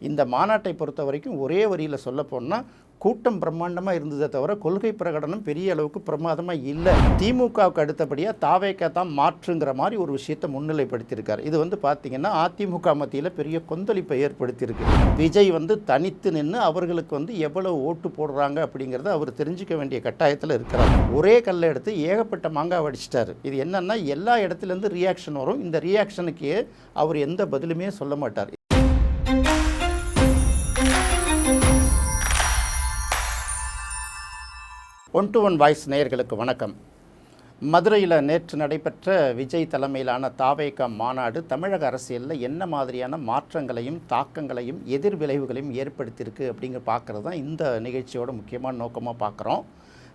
இந்த மாநாட்டை பொறுத்த வரைக்கும் ஒரே வரியில் சொல்ல போனால் கூட்டம் பிரம்மாண்டமாக இருந்ததை தவிர கொள்கை பிரகடனம் பெரிய அளவுக்கு பிரமாதமாக இல்லை. திமுகவுக்கு அடுத்தபடியாக தாவேக்கா தான் மாற்றுங்கிற மாதிரி ஒரு விஷயத்தை முன்னிலைப்படுத்தியிருக்காரு. இது வந்து பார்த்தீங்கன்னா அதிமுக மத்தியில் பெரிய கொந்தளிப்பை ஏற்படுத்தியிருக்கு. விஜய் வந்து தனித்து நின்று அவர்களுக்கு வந்து எவ்வளவு ஓட்டு போடுறாங்க அப்படிங்கிறத அவர் தெரிஞ்சுக்க வேண்டிய கட்டாயத்தில் இருக்கிறார். ஒரே கல்லை எடுத்து ஏகப்பட்ட மாங்காய் அடிச்சிட்டாரு இது என்னன்னா எல்லா இடத்துலேருந்து ரியாக்ஷன் வரும். இந்த ரியாக்ஷனுக்கு அவர் எந்த பதிலுமே சொல்ல மாட்டார். ஒன் டு ஒன் வாய்ஸ் நேயர்களுக்கு வணக்கம். மதுரையில் நேற்று நடைபெற்ற விஜய் தலைமையிலான தாவேகா மாநாடு தமிழக அரசியலில் என்ன மாதிரியான மாற்றங்களையும் தாக்கங்களையும் எதிர்விளைவுகளையும் ஏற்படுத்தியிருக்கு அப்படிங்கிற பார்க்குறது தான் இந்த நிகழ்ச்சியோட முக்கியமான நோக்கமாக பார்க்குறோம்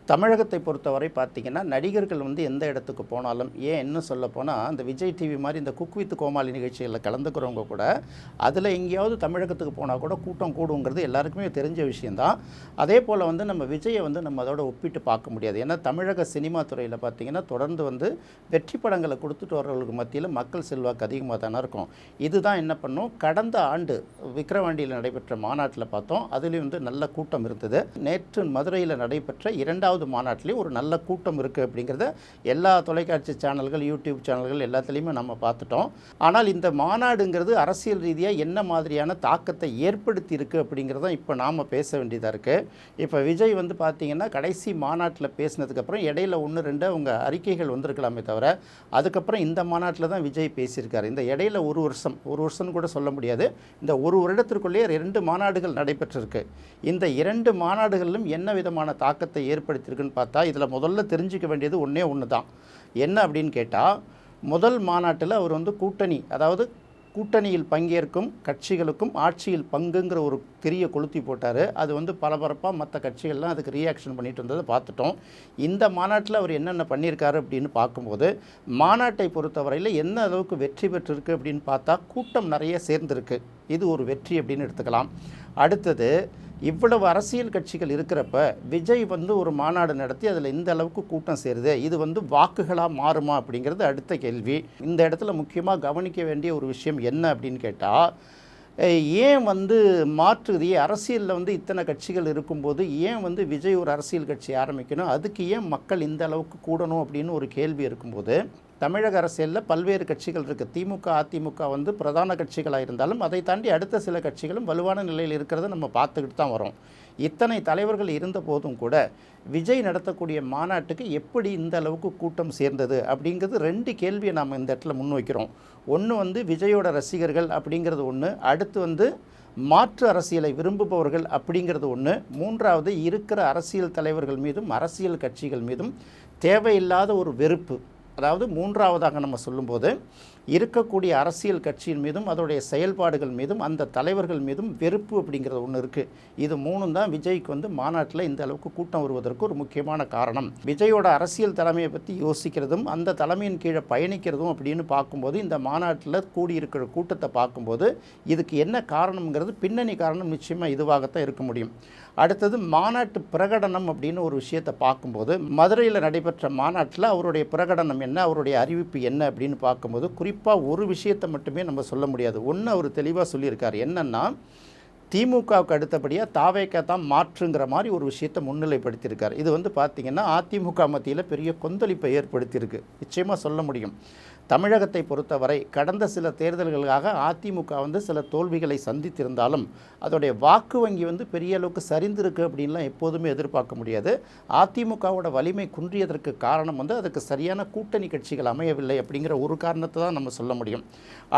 தமிழகத்தை பொறுத்தவரை பார்த்திங்கன்னா நடிகர்கள் வந்து எந்த இடத்துக்கு போனாலும் ஏன் இன்னும் சொல்ல போனால் அந்த விஜய் டிவி மாதிரி இந்த குக் வித் கோமாளி நிகழ்ச்சிகளில் கலந்துக்கிறவங்க கூட அதில் எங்கேயாவது தமிழகத்துக்கு போனால் கூட கூட்டம் கூடுங்கிறது எல்லாருக்குமே தெரிஞ்ச விஷயந்தான் அதே போல் வந்து நம்ம விஜயை வந்து நம்ம அதோட ஒப்பிட்டு பார்க்க முடியாது. ஏன்னா தமிழக சினிமா துறையில் பார்த்திங்கன்னா தொடர்ந்து வந்து வெற்றி படங்களை கொடுத்துட்டு வர்றவங்களுக்கு மத்தியில் மக்கள் செல்வாக்கு அதிகமாக தானே இருக்கும். இதுதான் என்ன பண்ணும்? கடந்த ஆண்டு விக்கிரவாண்டியில் நடைபெற்ற மாநாட்டில் பார்த்தோம். அதுலேயும் வந்து நல்ல கூட்டம் இருந்தது. நேற்று மதுரையில் நடைபெற்ற இரண்டாவது மாநாட்டிலையும் ஒரு நல்ல கூட்டம் இருக்குது அப்படிங்கிறத எல்லா தொலைக்காட்சி சேனல்கள் யூடியூப் சேனல்கள் எல்லாத்துலேயுமே நம்ம பார்த்துட்டோம். ஆனால் இந்த மாநாடுங்கிறது அரசியல் ரீதியாக என்ன மாதிரியான தாக்கத்தை ஏற்படுத்தி இருக்குது அப்படிங்கிறத இப்போ நாம் பேச வேண்டியதாக இருக்குது இப்போ விஜய் வந்து பார்த்தீங்கன்னா கடைசி மாநாட்டில் பேசினதுக்கப்புறம் இடையில ஒன்று ரெண்டு அவங்க அறிக்கைகள் வந்திருக்கலாமே தவிர அதுக்கப்புறம் இந்த மாநாட்டில் தான் விஜய் பேசியிருக்காரு. இந்த இடையில ஒரு வருஷம் ஒரு வருஷம்னு கூட சொல்ல முடியாது. இந்த ஒரு வருடத்திற்குள்ளேயே ரெண்டு மாநாடுகள் நடைபெற்றிருக்கு. இந்த இரண்டு மாநாடுகளிலும் என்ன விதமான தாக்கத்தை ஏற்படுத்தி ஏற்படுத்தியிருக்குன்னு பார்த்தா இதில் முதல்ல தெரிஞ்சிக்க வேண்டியது ஒன்றே ஒன்று தான் என்ன அப்படின்னு கேட்டால் முதல் மாநாட்டில் அவர் வந்து கூட்டணி அதாவது கூட்டணியில் பங்கேற்கும் கட்சிகளுக்கும் ஆட்சியில் பங்குங்கிற ஒரு திரிய கொளுத்தி போட்டார். அது வந்து பரபரப்பாக மற்ற கட்சிகள்லாம் அதுக்கு ரியாக்ஷன் பண்ணிட்டு இருந்ததை பார்த்துட்டோம். இந்த மாநாட்டில் அவர் என்னென்ன பண்ணியிருக்காரு அப்படின்னு பார்க்கும்போது மாநாட்டை பொறுத்தவரையில் என்ன அளவுக்கு வெற்றி பெற்றிருக்கு அப்படின்னு பார்த்தா கூட்டம் நிறைய சேர்ந்துருக்கு. இது ஒரு வெற்றி அப்படின்னு எடுத்துக்கலாம். அடுத்தது இவ்வளவு அரசியல் கட்சிகள் இருக்கிறப்ப விஜய் வந்து ஒரு மாநாடு நடத்தி அதில் இந்த அளவுக்கு கூட்டம் சேருது இது வந்து வாக்குகளாக மாறுமா அப்படிங்கிறது அடுத்த கேள்வி. இந்த இடத்துல முக்கியமாக கவனிக்க வேண்டிய ஒரு விஷயம் என்ன அப்படின்னு கேட்டால் ஏன் வந்து மாற்றுது ஏன் அரசியலில் வந்து இத்தனை கட்சிகள் இருக்கும்போது ஏன் வந்து விஜய் ஒரு அரசியல் கட்சி ஆரம்பிக்கணும் அதுக்கு ஏன் மக்கள் இந்த அளவுக்கு கூடணும் அப்படின்னு ஒரு கேள்வி இருக்கும்போது தமிழக அரசியலில் பல்வேறு கட்சிகள் இருக்குது திமுக அதிமுக வந்து பிரதான கட்சிகளாக இருந்தாலும் அதை தாண்டி அடுத்த சில கட்சிகளும் வலுவான நிலையில் இருக்கிறத நம்ம பார்த்துக்கிட்டு தான் வரோம். இத்தனை தலைவர்கள் இருந்த போதும் கூட விஜய் நடத்தக்கூடிய மாநாட்டுக்கு எப்படி இந்த அளவுக்கு கூட்டம் சேர்ந்தது அப்படிங்கிறது ரெண்டு கேள்வியை நாம் இந்த இடத்துல முன்வைக்கிறோம் ஒன்று வந்து விஜயோட ரசிகர்கள் அப்படிங்கிறது ஒன்று அடுத்து வந்து மாற்று அரசியலை விரும்புபவர்கள் அப்படிங்கிறது ஒன்று மூன்றாவது இருக்கிற அரசியல் தலைவர்கள் மீதும் அரசியல் கட்சிகள் மீதும் தேவையில்லாத ஒரு வெறுப்பு. அதாவது மூன்றாவதாக நம்ம சொல்லும்போது இருக்கக்கூடிய அரசியல் கட்சியின் மீதும் அதோடைய செயல்பாடுகள் மீதும் அந்த தலைவர்கள் மீதும் வெறுப்பு அப்படிங்கிறது ஒன்று இருக்குது இது மூணும் தான் விஜய்க்கு வந்து மாநாட்டில் இந்த அளவுக்கு கூட்டம் வருவதற்கு ஒரு முக்கியமான காரணம். விஜயோட அரசியல் தலைமையை பற்றி யோசிக்கிறதும் அந்த தலைமையின் கீழே பயணிக்கிறதும் அப்படின்னு பார்க்கும்போது இந்த மாநாட்டில் கூடியிருக்கிற கூட்டத்தை பார்க்கும்போது இதுக்கு என்ன காரணம்ங்கிறது பின்னணி காரணம் நிச்சயமாக இதுவாகத்தான் இருக்க முடியும். அடுத்தது மாநாட்டு பிரகடனம் அப்படின்னு ஒரு விஷயத்தை பார்க்கும்போது மதுரையில் நடைபெற்ற மாநாட்டில் அவருடைய பிரகடனம் என்ன அவருடைய அறிவிப்பு என்ன அப்படின்னு பார்க்கும்போது குறிப்பாக ஒரு விஷயத்தை மட்டுமே நம்ம சொல்ல முடியாது. ஒன்று அவர் தெளிவாக சொல்லியிருக்கார். என்னென்னா திமுகவுக்கு அடுத்தபடியாக தாவேக்கா தான் மாற்றுங்கிற மாதிரி ஒரு விஷயத்தை முன்னிலைப்படுத்தியிருக்கார். இது வந்து பார்த்திங்கன்னா அதிமுக மத்தியில் பெரிய கொந்தளிப்பை ஏற்படுத்தியிருக்கு. நிச்சயமாக சொல்ல முடியும். தமிழகத்தை பொறுத்தவரை கடந்த சில தேர்தல்களுக்காக அதிமுக வந்து சில தோல்விகளை சந்தித்திருந்தாலும் அதோடைய வாக்கு வங்கி வந்து பெரிய அளவுக்கு சரிந்திருக்கு அப்படின்லாம் எப்போதுமே எதிர்பார்க்க முடியாது. அதிமுகவோட வலிமை குன்றியதற்கு காரணம் வந்து அதுக்கு சரியான கூட்டணி கட்சிகள் அமையவில்லை அப்படிங்கிற ஒரு காரணத்தை தான் நம்ம சொல்ல முடியும்.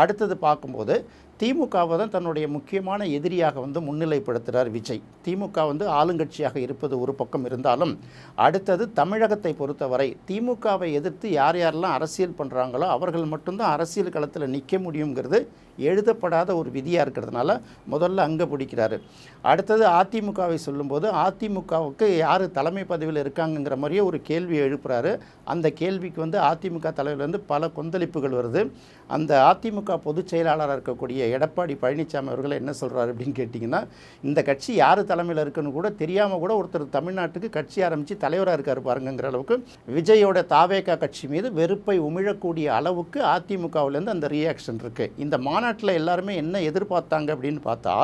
அடுத்தது பார்க்கும்போது திமுகவை தான் தன்னுடைய முக்கியமான எதிரியாக வந்து முன்னிலைப்படுத்துகிறார் விஜய். திமுக வந்து ஆளுங்கட்சியாக இருப்பது ஒரு பக்கம் இருந்தாலும் அடுத்தது தமிழகத்தை பொறுத்தவரை திமுகவை எதிர்த்து யார் யாரெல்லாம் அரசியல் பண்ணுறாங்களோ அவர்கள் மட்டும்தான் அரசியல் களத்தில் நிற்க முடியுங்கிறது எழுதப்படாத ஒரு விதியாக இருக்கிறதுனால முதல்ல அங்கே பிடிக்கிறாரு. அடுத்தது அதிமுகவை சொல்லும்போது அதிமுகவுக்கு யார் தலைமை பதவியில் இருக்காங்கங்கிற மாதிரியே ஒரு கேள்வி எழுப்புறாரு. அந்த கேள்விக்கு வந்து அதிமுக தலைவர்லேருந்து பல கொந்தளிப்புகள் வருது. அந்த அதிமுக பொதுச் செயலாளராக இருக்கக்கூடிய எடப்பாடி பழனிசாமி அவர்கள் என்ன சொல்கிறாரு அப்படின்னு கேட்டிங்கன்னா இந்த கட்சி யார் தலைமையில் இருக்குன்னு கூட தெரியாமல் கூட ஒருத்தர் தமிழ்நாட்டுக்கு கட்சி ஆரம்பித்து தலைவராக இருக்கார் பாருங்கங்கிற அளவுக்கு விஜயோட தாவேகா கட்சி மீது வெறுப்பை உமிழக்கூடிய அளவுக்கு அதிமுகவிலேருந்து அந்த ரியாக்ஷன் இருக்குது இந்த மாநில மாநாட்டில் எல்லாருமே என்ன எதிர்பார்த்தாங்க அப்படின்னு பார்த்தா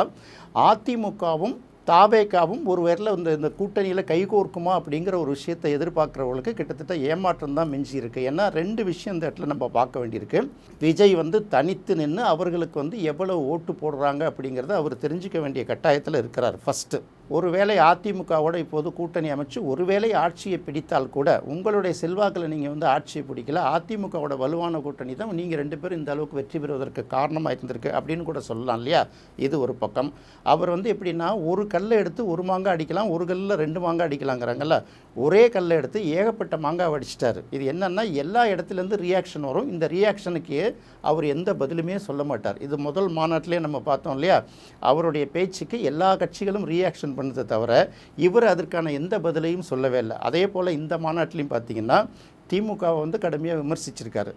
அதிமுகவும் தாபேக்காவும் ஒரு வேரில் இந்த இந்த கூட்டணியில் கைகோர்க்குமா அப்படிங்கிற ஒரு விஷயத்தை எதிர்பார்க்குறவங்களுக்கு கிட்டத்தட்ட ஏமாற்றம் தான் மிஞ்சி இருக்குது ஏன்னா ரெண்டு விஷயம் இந்த இடத்துல நம்ம பார்க்க வேண்டியிருக்கு. விஜய் வந்து தனித்து நின்று அவர்களுக்கு வந்து எவ்வளோ ஓட்டு போடுறாங்க அப்படிங்கிறத அவர் தெரிஞ்சுக்க வேண்டிய கட்டாயத்தில் இருக்கிறார் ஃபஸ்ட்டு ஒருவேளை அதிமுகவோட இப்போது கூட்டணி அமைச்சு ஒருவேளை ஆட்சியை பிடித்தால் கூட உங்களுடைய செல்வாக்கில் நீங்கள் வந்து ஆட்சியை பிடிக்கல அதிமுகவோட வலுவான கூட்டணி தான் நீங்கள் ரெண்டு பேரும் இந்த அளவுக்கு வெற்றி பெறுவதற்கு காரணமாக இருந்திருக்கு அப்படின்னு கூட சொல்லலாம் இல்லையா? இது ஒரு பக்கம். அவர் வந்து எப்படின்னா ஒரு கல்லை எடுத்து ஒரு மாங்காய் அடிக்கலாம் ஒரு கல்லில் ரெண்டு மாங்காய் அடிக்கலாங்கிறாங்கல்ல? ஒரே கல்லை எடுத்து ஏகப்பட்ட மாங்காய் அடிச்சிட்டார் இது என்னென்னா எல்லா இடத்துலேருந்து ரியாக்ஷன் வரும். இந்த ரியாக்ஷனுக்கு அவர் எந்த பதிலுமே சொல்ல மாட்டார். இது முதல் மாநாட்டிலே நம்ம பார்த்தோம் இல்லையா? அவருடைய பேச்சுக்கு எல்லா கட்சிகளும் ரியாக்ஷன் பண்ணதை தவிர இவர் அதற்கான எந்த பதிலையும் சொல்லவே இல்லை. அதே போல் இந்த மாநாட்டிலையும் பார்த்தீங்கன்னா திமுகவை வந்து கடுமையாக விமர்சிச்சிருக்காரு.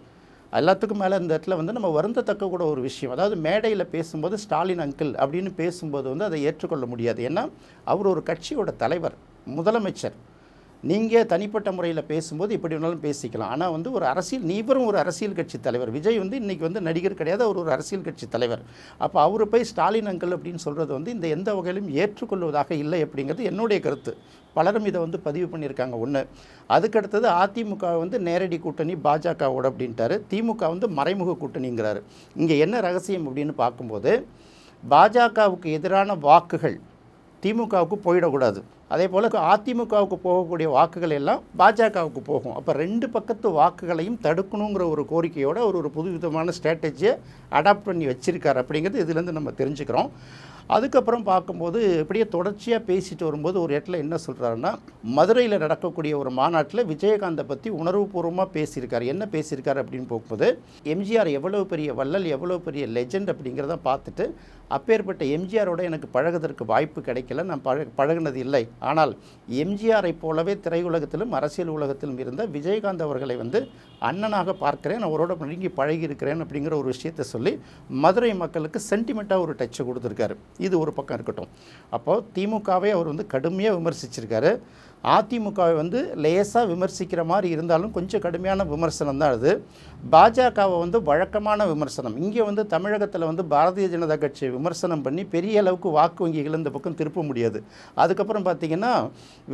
எல்லாத்துக்கும் மேலே இந்த இடத்துல வந்து நம்ம வருந்தத்தக்க கூட ஒரு விஷயம். அதாவது மேடையில் பேசும்போது ஸ்டாலின் அங்கிள் அப்படின்னு பேசும்போது வந்து அதை ஏற்றுக்கொள்ள முடியாது. ஏன்னா அவர் ஒரு கட்சியோட தலைவர் முதலமைச்சர். நீங்கள் தனிப்பட்ட முறையில் பேசும்போது எப்படி வேணாலும் பேசிக்கலாம். ஆனால் வந்து ஒரு அரசியல் நீவரும் ஒரு அரசியல் கட்சி தலைவர். விஜய் வந்து இன்றைக்கி வந்து நடிகர் கிடையாது அவர் ஒரு அரசியல் கட்சி தலைவர். அப்போ அவர் போய் ஸ்டாலின் அங்கல் அப்படின்னு சொல்கிறது வந்து இந்த எந்த வகையிலும் ஏற்றுக்கொள்வதாக இல்லை அப்படிங்கிறது என்னுடைய கருத்து. பலரும் இதை வந்து பதிவு பண்ணியிருக்காங்க. ஒன்று அதுக்கடுத்தது அதிமுக வந்து நேரடி கூட்டணி பாஜகவோட அப்படின்ட்டாரு. திமுக வந்து மறைமுக கூட்டணிங்கிறாரு. இங்கே என்ன ரகசியம் அப்படின்னு பார்க்கும்போது பாஜகவுக்கு எதிரான வாக்குகள் திமுகவுக்கு போயிடக்கூடாது. அதே போல் அதிமுகவுக்கு போகக்கூடிய வாக்குகள் எல்லாம் பாஜகவுக்கு போகும். அப்போ ரெண்டு பக்கத்து வாக்குகளையும் தடுக்கணுங்கிற ஒரு கோரிக்கையோட அவர் ஒரு புதுவிதமான ஸ்ட்ராட்டஜியை அடாப்ட் பண்ணி வச்சிருக்காரு. அப்படிங்கிறது இதுலேருந்து நம்ம தெரிஞ்சுக்கிறோம். அதுக்கப்புறம் பார்க்கும்போது இப்படியே தொடர்ச்சியாக பேசிட்டு வரும்போது ஒரு இடத்துல என்ன சொல்கிறாருன்னா மதுரையில் நடக்கக்கூடிய ஒரு மாநாட்டில் விஜயகாந்தை பற்றி உணர்வுபூர்வமாக பேசியிருக்காரு. என்ன பேசியிருக்காரு அப்படின்னு போகும்போது எம்ஜிஆர் எவ்வளோ பெரிய வள்ளல் எவ்வளோ பெரிய லெஜெண்ட் அப்படிங்கிறத பார்த்துட்டு அப்பேற்பட்ட எம்ஜிஆரோட எனக்கு பழகுவதற்கு வாய்ப்பு கிடைக்கல நான் பழ பழகுனது இல்லை. ஆனால் எம்ஜிஆரை போலவே திரையுலகத்திலும் அரசியல் உலகத்திலும் இருந்த விஜயகாந்த் அவர்களை வந்து அண்ணனாக பார்க்கிறேன் அவரோட நெருங்கி பழகி இருக்கிறேன் அப்படிங்கிற ஒரு விஷயத்தை சொல்லி மதுரை மக்களுக்கு சென்டிமெண்ட்டாக ஒரு டச்சை கொடுத்துருக்காரு. இது ஒரு பக்கம் இருக்கட்டும். அப்போது திமுகவை அவர் வந்து கடுமையாக விமர்சிச்சிருக்காரு. அதிமுகவை வந்து லேசாக விமர்சிக்கிற மாதிரி இருந்தாலும் கொஞ்சம் கடுமையான விமர்சனம் தான் அது. பாஜகவை வந்து வழக்கமான விமர்சனம். இங்கே வந்து தமிழகத்தில் வந்து பாரதிய ஜனதா கட்சியை விமர்சனம் பண்ணி பெரிய அளவுக்கு வாக்கு வங்கிகள் இந்த பக்கம் திருப்ப முடியாது. அதுக்கப்புறம் பார்த்தீங்கன்னா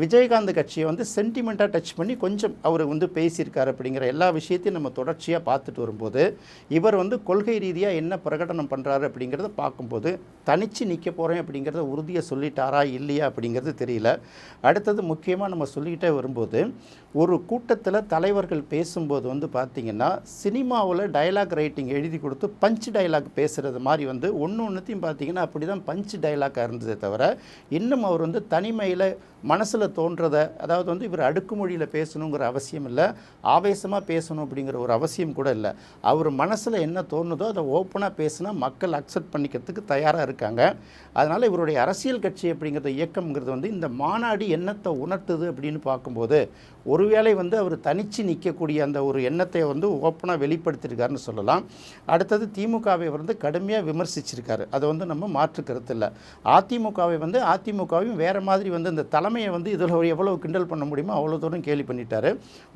விஜயகாந்த் கட்சியை வந்து சென்டிமெண்ட்டாக டச் பண்ணி கொஞ்சம் அவர் வந்து பேசியிருக்காரு அப்படிங்கிற எல்லா விஷயத்தையும் நம்ம தொடர்ச்சியாக பார்த்துட்டு வரும்போது இவர் வந்து கொள்கை ரீதியாக என்ன பிரகடனம் பண்ணுறாரு அப்படிங்கிறத பார்க்கும்போது தனித்து நிற்க போகிறேன் அப்படிங்கிறத உறுதியாக சொல்லிட்டாரா இல்லையா அப்படிங்கிறது தெரியல. அடுத்தது முக்கியமாக நம்ம சொல்லிக்கிட்டே வரும்போது ஒரு கூட்டத்தில் தலைவர்கள் பேசும்போது வந்து பார்த்திங்கன்னா சினிமாவில் டயலாக் ரைட்டிங் எழுதி கொடுத்து பஞ்ச் டயலாக் பேசுகிறது மாதிரி வந்து ஒன்று ஒன்றுத்தையும் பார்த்தீங்கன்னா அப்படி தான் பஞ்ச் டைலாக்காக இருந்ததே தவிர இன்னும் அவர் வந்து தனிமையில் மனசில் தோன்றதை அதாவது வந்து இவர் அடுக்குமொழியில் பேசணுங்கிற அவசியம் இல்லை ஆவேசமாக பேசணும் அப்படிங்கிற ஒரு அவசியம் கூட இல்லை. அவர் மனசில் என்ன தோணுதோ அதை ஓப்பனாக பேசினா மக்கள் அக்செப்ட் பண்ணிக்கிறதுக்கு தயாராக இருக்காங்க. அதனால் இவருடைய அரசியல் கட்சி அப்படிங்கிறது இயக்கம்ங்கிறது வந்து இந்த மாநாடு எண்ணத்தை உணர்த்துது அப்படின்னு பார்க்கும்போது ஒருவேளை வந்து அவர் தனிச்சு நிற்கக்கூடிய அந்த ஒரு எண்ணத்தை வந்து ஓப்பனாக வெளிப்படுத்தியிருக்காருன்னு சொல்லலாம். அடுத்தது திமுகவை வந்து கடுமையாக விமர்சிச்சிருக்காரு. அதை வந்து நம்ம மாற்று கருத்து இல்லை. அதிமுகவை வந்து அதிமுகவையும் வேறு மாதிரி வந்து இந்த தலைமையை வந்து இதில் எவ்வளவு கிண்டல் பண்ண முடியுமோ அவ்வளோ தூரம் கேள்வி பண்ணிட்டாரு.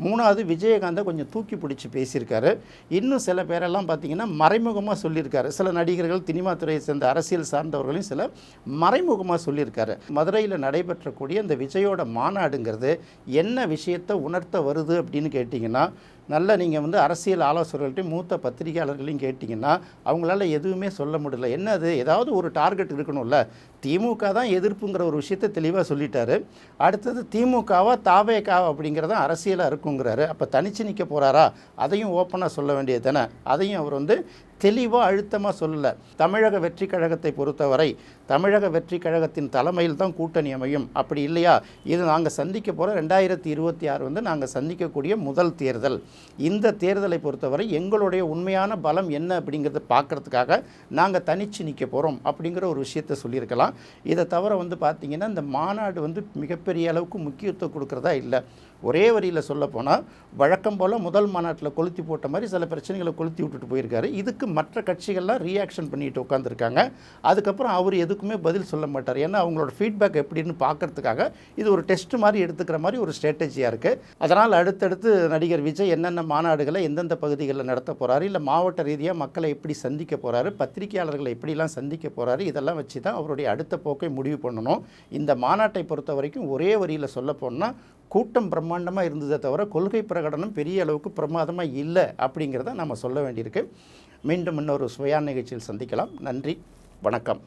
மூணாவது விஜயகாந்தை கொஞ்சம் தூக்கி பிடிச்சி பேசியிருக்காரு. இன்னும் சில பேரெல்லாம் பார்த்தீங்கன்னா மறைமுகமாக சொல்லியிருக்காரு. சில நடிகர்கள் சினிமா துறையை சேர்ந்த அரசியல் சார்ந்தவர்களையும் சில மறைமுகமாக சொல்லியிருக்காரு. மதுரையில் நடைபெற்றக்கூடிய இந்த விஜயோட மாநாடு மாநாடுங்கிறது என்ன விஷயத்தை உணர்த்த வருது அப்படின்னு கேட்டிங்கன்னா நல்ல நீங்கள் வந்து அரசியல் ஆலோசகர்கள்ட்டையும் மூத்த பத்திரிகையாளர்களையும் கேட்டிங்கன்னா அவங்களால எதுவுமே சொல்ல முடியல. என்னது? ஏதாவது ஒரு டார்கெட் இருக்கணும்ல. திமுக தான் எதிர்ப்புங்கிற ஒரு விஷயத்தை தெளிவாக சொல்லிட்டாரு. அடுத்தது திமுகவா தாவேகாவா அப்படிங்கிறதான் அரசியலாக இருக்குங்கிறாரு. அப்போ தனிச்சு நிற்க போகிறாரா அதையும் ஓப்பனாக சொல்ல வேண்டியது தானே அதையும் அவர் வந்து தெளிவாக அழுத்தமாக சொல்லலை. தமிழக வெற்றி கழகத்தை பொறுத்தவரை தமிழக வெற்றி கழகத்தின் தலைமையில் தான் கூட்டணி அமையும். அப்படி இல்லையா? இது நாங்கள் சந்திக்க போகிற ரெண்டாயிரத்தி இருபத்தி ஆறு வந்து நாங்கள் சந்திக்கக்கூடிய முதல் தேர்தல். இந்த தேர்தலை பொறுத்தவரை எங்களுடைய உண்மையான பலம் என்ன அப்படிங்கிறத பார்க்கறதுக்காக நாங்கள் தனிச்சு நிற்க போகிறோம் அப்படிங்கிற ஒரு விஷயத்தை சொல்லியிருக்கலாம். இதை தவிர வந்து பார்த்திங்கன்னா இந்த மாநாடு வந்து மிகப்பெரிய அளவுக்கு முக்கியத்துவம் கொடுக்குறதா இல்லை. ஒரே வரியில் சொல்ல போனால் வழக்கம் போல் முதல் மாநாட்டில் கொளுத்தி போட்ட மாதிரி சில பிரச்சனைகளை கொளுத்தி விட்டுட்டு போயிருக்காரு. இதுக்கு மற்ற கட்சிகள்லாம் ரியாக்ஷன் பண்ணிட்டு உட்காந்துருக்காங்க அதுக்கப்புறம் அவர் எதுக்குமே பதில் சொல்ல மாட்டார். ஏன்னா அவங்களோட ஃபீட்பேக் எப்படின்னு பார்க்கறதுக்காக இது ஒரு டெஸ்ட் மாதிரி எடுத்துக்கிற மாதிரி ஒரு ஸ்ட்ராட்டஜியாக இருக்குது அதனால் அடுத்தடுத்து நடிகர் விஜய் என்ன என்னென்ன மாநாடுகளை எந்தெந்த பகுதிகளில் நடத்த போகிறாரு இல்லை மாவட்ட ரீதியாக மக்களை எப்படி சந்திக்க போகிறாரு பத்திரிகையாளர்களை எப்படிலாம் சந்திக்க போகிறாரு இதெல்லாம் வச்சு தான் அவருடைய அடுத்த போக்கை முடிவு பண்ணணும். இந்த மாநாட்டை பொறுத்த வரைக்கும் ஒரே வரியில் சொல்ல போனால் கூட்டம் பிரம்மாண்டமாக இருந்ததை தவிர கொள்கை பிரகடனம் பெரிய அளவுக்கு பிரமாதமாக இல்லை அப்படிங்கிறத நம்ம சொல்ல வேண்டியிருக்கு. மீண்டும் இன்னொரு சுவையான நிகழ்ச்சியில் சந்திக்கலாம். நன்றி. வணக்கம்.